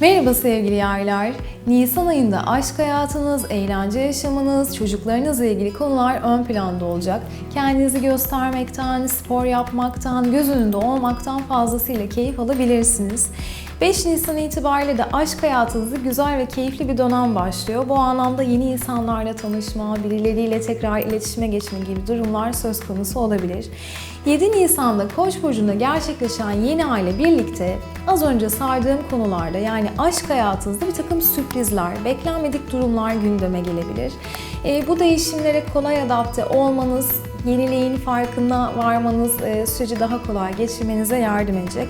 Merhaba sevgili yaylar. Nisan ayında aşk hayatınız, eğlence yaşamınız, çocuklarınızla ilgili konular ön planda olacak. Kendinizi göstermekten, spor yapmaktan, göz önünde olmaktan fazlasıyla keyif alabilirsiniz. 5 Nisan itibariyle de aşk hayatınızda güzel ve keyifli bir dönem başlıyor. Bu anlamda yeni insanlarla tanışma, birileriyle tekrar iletişime geçme gibi durumlar söz konusu olabilir. 7 Nisan'da Koç burcunda gerçekleşen yeni ay ile birlikte az önce saydığım konularda yani aşk hayatınızda bir takım sürprizler, beklenmedik durumlar gündeme gelebilir. E, bu değişimlere kolay adapte olmanız, yeniliğin farkına varmanız e, süreci daha kolay geçirmenize yardım edecek.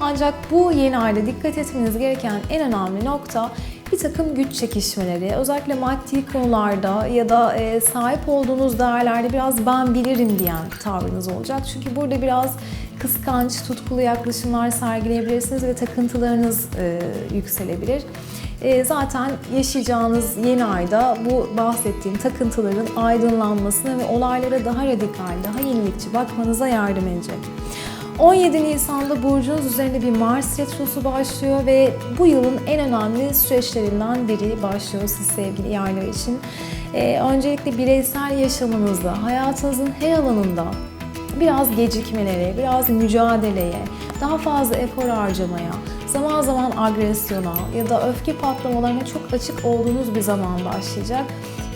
Ancak bu yeni ayda dikkat etmeniz gereken en önemli nokta bir takım güç çekişmeleri, özellikle maddi konularda ya da e, sahip olduğunuz değerlerde biraz ben bilirim diyen tavrınız olacak. Çünkü burada biraz kıskanç, tutkulu yaklaşımlar sergileyebilirsiniz ve takıntılarınız e, yükselebilir. E, zaten yaşayacağınız yeni ayda bu bahsettiğim takıntıların aydınlanmasına ve olaylara daha radikal, daha yenilikçi bakmanıza yardım edecek. 17 Nisan'da burcunuz üzerinde bir Mars retrosu başlıyor ve bu yılın en önemli süreçlerinden biri başlıyor siz sevgili yaylar için. Ee, öncelikle bireysel yaşamınızda, hayatınızın her alanında biraz gecikmelere, biraz mücadeleye, daha fazla efor harcamaya, zaman zaman agresyona ya da öfke patlamalarına çok açık olduğunuz bir zaman başlayacak.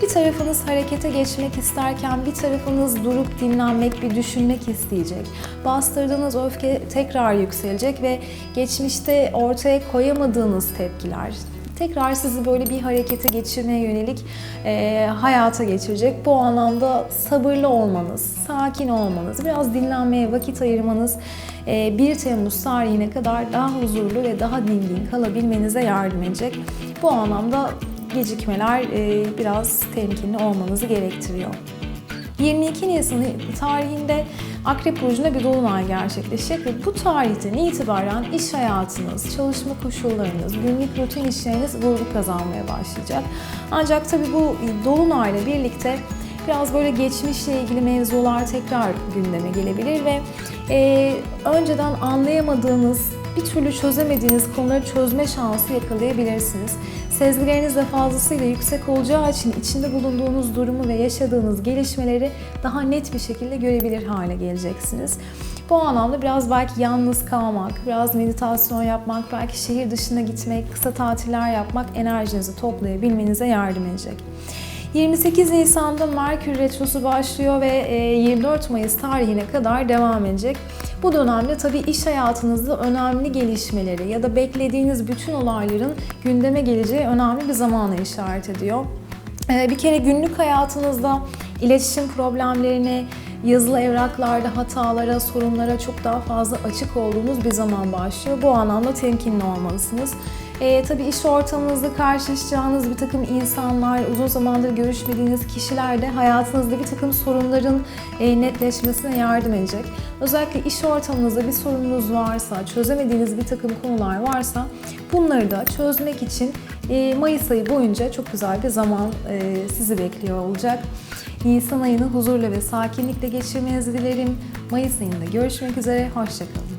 Bir tarafınız harekete geçmek isterken bir tarafınız durup dinlenmek, bir düşünmek isteyecek. Bastırdığınız öfke tekrar yükselecek ve geçmişte ortaya koyamadığınız tepkiler, tekrar sizi böyle bir harekete geçirmeye yönelik e, hayata geçirecek. Bu anlamda sabırlı olmanız, sakin olmanız, biraz dinlenmeye vakit ayırmanız e, 1 Temmuz tarihine kadar daha huzurlu ve daha dingin kalabilmenize yardım edecek. Bu anlamda gecikmeler e, biraz temkinli olmanızı gerektiriyor. 22 Nisan tarihinde Akrep Burcu'nda bir dolunay gerçekleşecek ve bu tarihten itibaren iş hayatınız, çalışma koşullarınız, günlük rutin işleriniz vurgu kazanmaya başlayacak. Ancak tabii bu dolunayla birlikte biraz böyle geçmişle ilgili mevzular tekrar gündeme gelebilir ve e, önceden anlayamadığınız, bir türlü çözemediğiniz konuları çözme şansı yakalayabilirsiniz. Sezgileriniz de fazlasıyla yüksek olacağı için içinde bulunduğunuz durumu ve yaşadığınız gelişmeleri daha net bir şekilde görebilir hale geleceksiniz. Bu anlamda biraz belki yalnız kalmak, biraz meditasyon yapmak, belki şehir dışına gitmek, kısa tatiller yapmak enerjinizi toplayabilmenize yardım edecek. 28 Nisan'da Merkür Retrosu başlıyor ve 24 Mayıs tarihine kadar devam edecek. Bu dönemde tabii iş hayatınızda önemli gelişmeleri ya da beklediğiniz bütün olayların gündeme geleceği önemli bir zamana işaret ediyor. Bir kere günlük hayatınızda iletişim problemlerine, yazılı evraklarda hatalara, sorunlara çok daha fazla açık olduğunuz bir zaman başlıyor. Bu anlamda temkinli olmalısınız. E, tabii iş ortamınızda karşılaşacağınız bir takım insanlar, uzun zamandır görüşmediğiniz kişiler de hayatınızda bir takım sorunların e, netleşmesine yardım edecek. Özellikle iş ortamınızda bir sorununuz varsa, çözemediğiniz bir takım konular varsa bunları da çözmek için e, Mayıs ayı boyunca çok güzel bir zaman e, sizi bekliyor olacak. Nisan ayını huzurla ve sakinlikle geçirmenizi dilerim. Mayıs ayında görüşmek üzere, hoşçakalın.